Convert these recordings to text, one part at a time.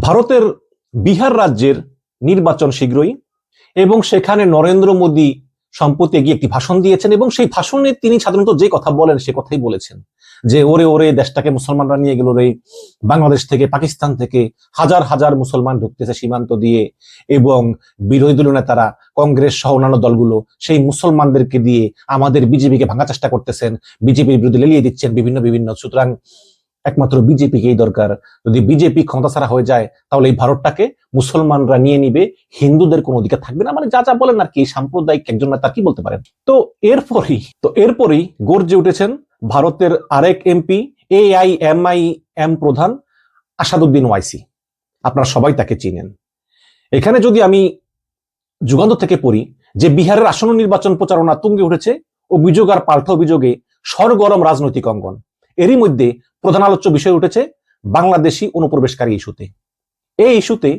ভারতের বিহার রাজ্যের নির্বাচন শীঘ্রই এবং সেখানে নরেন্দ্র মোদী সম্প্রতি গিয়ে একটি ভাষণ দিয়েছেন এবং সেই ভাষণে তিনি সাধারণত যে কথা বলেন সে কথাই বলেছেন। যে ওরে ওরে দেশটাকে মুসলমানরা নিয়ে গেল রে, বাংলাদেশ থেকে, পাকিস্তান থেকে হাজার হাজার মুসলমান ঢুকতেছে সীমান্ত দিয়ে এবং বিরোধী দলীয় নেতারা, কংগ্রেস সহ অন্যান্য দলগুলো সেই মুসলমানদেরকে দিয়ে আমাদের বিজেপিকে ভাঙার চেষ্টা করতেছেন। বিজেপির বিরুদ্ধে লেলিয়ে দিচ্ছেন বিভিন্ন বিভিন্ন। সুতরাং একমাত্র বিজেপিকেই দরকার। যদি বিজেপি ক্ষমতা ছাড়া হয়ে যায়, তাহলে এই ভারতটাকে মুসলমানরা নিয়ে নিবে, হিন্দুদের কোনো অধিকার থাকবে না। মানে যা যা বলেন আর কি সাম্প্রদায়িক একজন নেতা কি বলতে পারেন? তো এরপরই তো এরপরই গর্জে উঠেছেন ভারতের আরেক MP A I M I M প্রধান আসাদুদ্দিন ওয়াইসি। আপনারা সবাই তাকে চিনেন। এখানে যদি আমি যুগান্ত থেকে পড়ি, যে বিহারের আসন্ন নির্বাচন প্রচারণা তুঙ্গে উঠেছে, অভিযোগ আর পাল্টা অভিযোগে সরগরম রাজনৈতিক অঙ্গন। এরই মধ্যে প্রধান আলোচ্য বিষয় উঠেছে বাংলাদেশি অনুপ্রবেশকারী ইস্যুতে। এই ইস্যুতে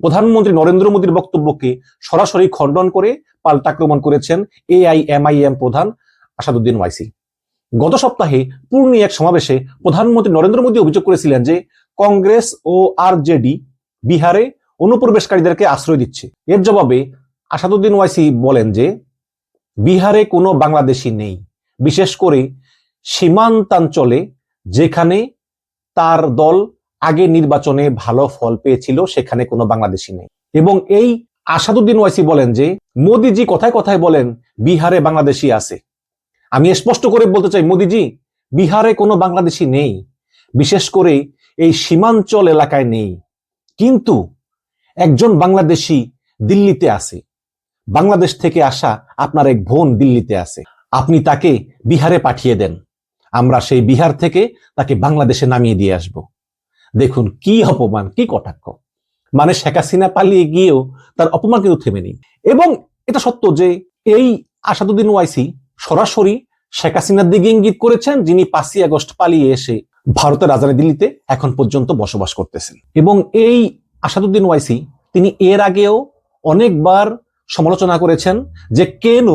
প্রধানমন্ত্রী নরেন্দ্র মোদীর বক্তব্যকে সরাসরি খণ্ডন করে পাল্টাক্রমণ করেছেন এআইএমআইএম প্রধান আসাদুদ্দিন ওয়াইসি। গত সপ্তাহে পূর্ণি এক সমাবেশে প্রধানমন্ত্রী নরেন্দ্র মোদী অভিযোগ করেছিলেন যে কংগ্রেস ও আরজেডি বিহারে অনুপ্রবেশকারীদেরকে আশ্রয় দিচ্ছে। এর জবাবে আসাদুদ্দিন ওয়াইসি বলেন যে, বিহারে কোনো বাংলাদেশি নেই। বিশেষ করে সীমান্তাঞ্চলে যেখানে তার দল আগে নির্বাচনে ভালো ফল পেয়েছিল, সেখানে কোনো বাংলাদেশি নেই। এবং এই আসাদুদ্দিন ওয়াইসি বলেন যে, মোদিজি কথায় কথায় বলেন, বিহারে বাংলাদেশি আছে। আমি স্পষ্ট করে বলতে চাই, মোদিজি, বিহারে কোনো বাংলাদেশি নেই। বিশেষ করে এই সীমাঞ্চল এলাকায় নেই। কিন্তু একজন বাংলাদেশি দিল্লিতে আছে। বাংলাদেশ থেকে আসা আপনার এক বোন দিল্লিতে আছে। আপনি তাকে বিহারে পাঠিয়ে দেন। আমরা সেই বিহার থেকে তাকে বাংলাদেশে নামিয়ে দিয়ে আসব। দেখুন কি অপমান, কি কটাক্ষ। মানে শেখ হাসিনা পালিয়ে গিয়েও তার অপমান কিন্তু থেমে নেই। এবং এটা সত্য যে এই আসাদুদ্দিন ওয়াইসি সরাসরি শেখ হাসিনার দিকে ইঙ্গিত করেছেন, যিনি পাঁচই আগস্ট পালিয়ে এসে ভারতের রাজধানী দিল্লিতে এখন পর্যন্ত বসবাস করতেছেন। এবং এই আসাদুদ্দিন ওয়াইসি, তিনি এর আগেও অনেকবার সমালোচনা করেছেন যে কেন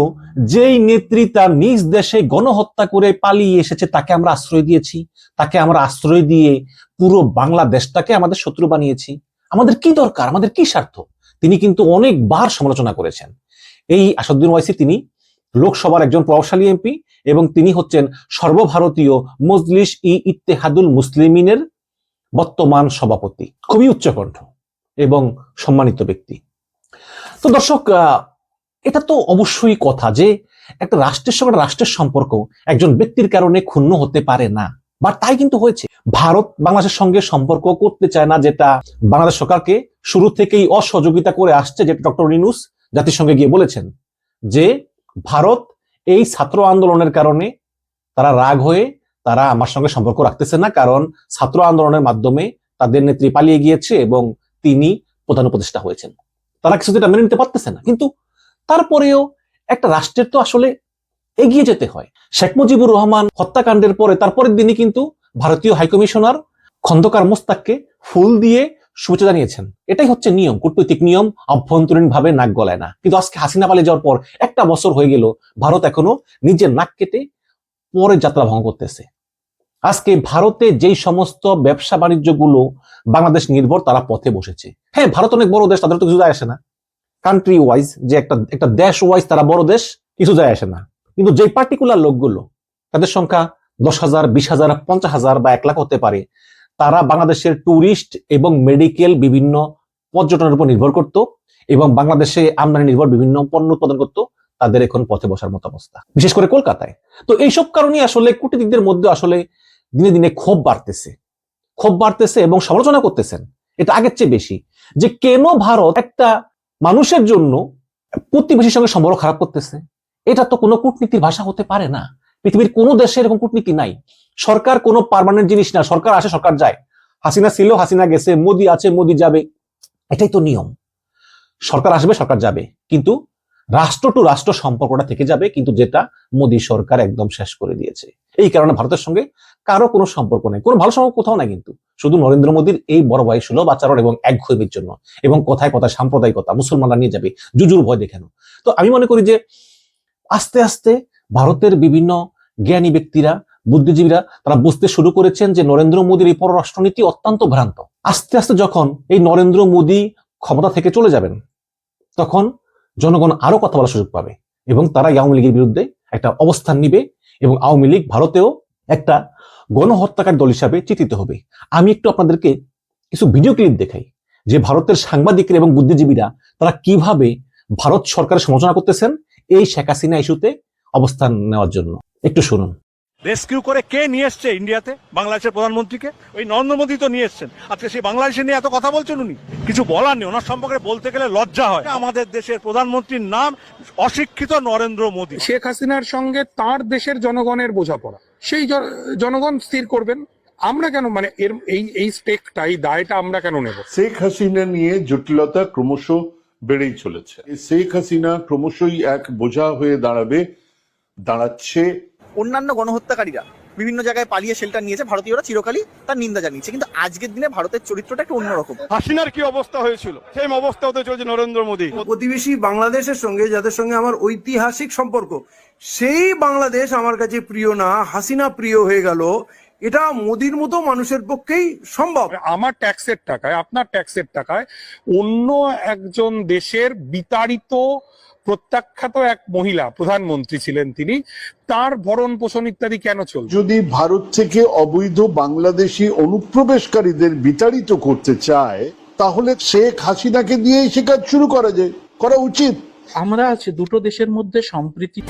যেই নেত্রী তার নিজ দেশে গণহত্যা করে পালিয়ে এসেছে, তাকে আমরা আশ্রয় দিয়েছি। তাকে আমরা আশ্রয় দিয়ে পুরো বাংলাদেশটাকে আমাদের শত্রু বানিয়েছি। আমাদের কি দরকার? আমাদের কি স্বার্থ? তিনি কিন্তু অনেকবার সমালোচনা করেছেন। এই আসাদুদ্দিন ওয়াইসি তিনি লোকসভার একজন প্রভাবশালী এমপি এবং তিনি হচ্ছেন সর্বভারতীয় মজলিস ই ইত্তেহাদুল মুসলিমিনের বর্তমান সভাপতি। খুবই উচ্চকণ্ঠ এবং সম্মানিত ব্যক্তি। তো দর্শক এটা তো অবশ্যই কথা যে একটা রাষ্ট্রের সঙ্গে রাষ্ট্রের সম্পর্ক একজন ব্যক্তির কারণে ক্ষুণ্ণ হতে পারে না। বা তাই কিন্তু হয়েছে। ভারত বাংলাদেশের সঙ্গে সম্পর্ক করতে চায় না, যেটা বাংলাদেশ সরকারকে শুরু থেকেই অসহযোগিতা করে আসছে, যেটা ডক্টর রিনুস জাতিসংঘে গিয়ে বলেছেন যে ভারত এই ছাত্র আন্দোলনের কারণে তারা রাগ হয়ে তারা আমার সঙ্গে সম্পর্ক রাখতেছে না, কারণ ছাত্র আন্দোলনের মাধ্যমে তাদের নেত্রী পালিয়ে গিয়েছে এবং তিনি প্রধান উপদেষ্টা হয়েছেন। তারা কিছু যেটা মেনে নিতে পারতেছে না। কিন্তু তারপরেও একটা রাষ্ট্রের তো আসলে এগিয়ে যেতে হয়। শেখ মুজিবুর রহমান হত্যাকাণ্ডের পরে তারপরের দিনই কিন্তু ভারতীয় হাইকমিশনার খন্দকার মোস্তাককে ফুল দিয়ে শুভেচ্ছা জানিয়েছেন। এটাই হচ্ছে নিয়ম, কূটনৈতিক নিয়ম অভ্যন্তরীণ ভাবে নাক গলায় না। কিন্তু আজকে হাসিনা পালিয়ে যাওয়ার পর একটা বছর হয়ে গেল, ভারত এখনও নিজের নাক কেটে পরের যাত্রা ভঙ্গ করতেছে। আজকে ভারতে যেই সমস্ত ব্যবসা বাণিজ্যগুলো বাংলাদেশ নির্ভর তারা পথে বসেছে। হ্যাঁ ভারত অনেক বড় দেশ, তাদের তো কিছু যায় আসে না। কান্ট্রি ওয়াইজ যে একটা একটা দেশ ওয়াইজ তারা বড় দেশ, কিছু যায় আসে না। কিন্তু যে পার্টিকুলার লোকগুলো, তাদের সংখ্যা দশ হাজার, বিশ হাজার, পঞ্চাশ হাজার বা এক লাখ হতে পারে, তারা বাংলাদেশের ট্যুরিস্ট এবং মেডিকেল বিভিন্ন পর্যটনের উপর নির্ভর করত এবং বাংলাদেশে আমদানি নির্ভর বিভিন্ন পণ্য উৎপাদন করত। তাদের এখন পথে বসার মতো অবস্থা। বিশেষ করে কলকাতায়। তো এইসব কারণে আসলে কূটনীতিকদের মধ্যে আসলে দিনে দিনে ক্ষোভ বাড়তেছে। ক্ষোভ বাড়তেছে এবং সমালোচনা করতেছেন। এটা আগের চেয়ে বেশি। যে কেন ভারত একটা মানুষের জন্য প্রতিবেশীর সঙ্গে সম্পর্ক খারাপ করতেছে? এটা তো কোনো কূটনীতির ভাষা হতে পারে না। পৃথিবীর কোনো দেশে এরকম কূটনীতি নাই। সরকার কোনো পার্মানেন্ট জিনিস না। সরকার আসে, সরকার যায়। হাসিনা ছিল, হাসিনা গেছে, মোদি আছে, মোদি যাবে। এটাই তো নিয়ম। সরকার আসবে, সরকার যাবে। কিন্তু রাষ্ট্র টু রাষ্ট্র সম্পর্কটা থেকে যাবে, কিন্তু যেটা মোদী সরকার একদম শেষ করে দিয়েছে। এই কারণে ভারতের সঙ্গে কারও কোনো সম্পর্ক নেই। কোনো ভালো সম্পর্ক কোথাও নাই কিন্তু। শুধু নরেন্দ্র মোদীর এই বড় ভাই সুলভ আচরণ এবং একঘয়েমির জন্য। এবং কথায় কথায় সাম্প্রদায়িকতা, মুসলমানরা নিয়ে যাবে। জুজুর ভয় দেখানো তো আমি মনে করি যে আস্তে আস্তে ভারতের বিভিন্ন জ্ঞানী ব্যক্তিরা, বুদ্ধিজীবীরা, তারা বুঝতে শুরু করেছেন যে নরেন্দ্র মোদীর এই পররাষ্ট্রনীতি অত্যন্ত ভ্রান্ত। আস্তে আস্তে যখন এই নরেন্দ্র মোদী ক্ষমতা থেকে চলে যাবেন, তখন জনগণ আরও কথা বলার সুযোগ পাবে এবং তারা আওয়ামী লীগের বিরুদ্ধে একটা অবস্থান নিবে এবং আওয়ামী লীগ ভারতেও একটা গণহত্যাকারী দল হিসাবে চিত্রিত হবে। আমি একটু আপনাদেরকে কিছু ভিডিও ক্লিপ দেখাই যে ভারতের সাংবাদিকরা এবং বুদ্ধিজীবীরা তারা কীভাবে ভারত সরকারের সমালোচনা করতেছেন এই শেখ হাসিনা ইস্যুতে অবস্থান নেওয়ার জন্য। একটু শুনুন। রেস্কিউ করে কে নিয়ে এসছে ইন্ডিয়াতে বাংলাদেশের প্রধানমন্ত্রীকে? ওই নরেন্দ্র মোদী তো নিয়ে এসছেন। আজকে সেই বাংলাদেশে নিয়ে এত কথা বলছেন উনি? কিছু বলার নেই ওনার সম্পর্কে বলতে গেলে লজ্জা হয়। আমাদের দেশের প্রধানমন্ত্রীর নাম অশিক্ষিত নরেন্দ্র মোদী। শেখ হাসিনার সঙ্গে তার দেশের জনগণের বোঝাপড়া। সেই জন- জনগণ স্থির করবেন। আমরা কেন মানে এর এই এই স্টেকটা এই দায়টা আমরা কেন নেব? শেখ হাসিনা নিয়ে জটিলতা ক্রমশ বেড়েই চলেছে। শেখ হাসিনা ক্রমশই এক বোঝা হয়ে দাঁড়াবে দাঁড়াচ্ছে অন্যান্য গণহত্যাকারীরা বিভিন্ন জায়গায় পালিয়ে শেল্টার নিয়েছে ভারতীয়রা চিরকালই তার নিন্দা জানিয়েছে। কিন্তু আজকের দিনে ভারতের চরিত্রটা একটু অন্যরকম। হাসিনার কি অবস্থা হয়েছিল? সেই অবস্থা হতে চলছে নরেন্দ্র মোদী। প্রতিবেশী বাংলাদেশের সঙ্গে যাদের সঙ্গে আমার ঐতিহাসিক সম্পর্ক সেই বাংলাদেশ আমার কাছে প্রিয় না হাসিনা প্রিয় হয়ে গেল। এটা মোদির মতো মানুষের পক্ষেই সম্ভব। আমার ট্যাক্সের টাকায় আপনার ট্যাক্সের টাকায় অন্য একজন দেশের বিতাড়িত প্রত্যাখ্যাত এক মহিলা প্রধানমন্ত্রী ছিলেন তিনি তার ভরণ পোষণ ইত্যাদি কেন চল যদি ভারত থেকে অবৈধ বাংলাদেশি অনুপ্রবেশকারীদের বিতাড়িত করতে চায় তাহলে শেখ হাসিনাকে দিয়েই সে কাজ শুরু করা যায় করা উচিত। আমরা আছে দুটো দেশের মধ্যে সম্প্রীতি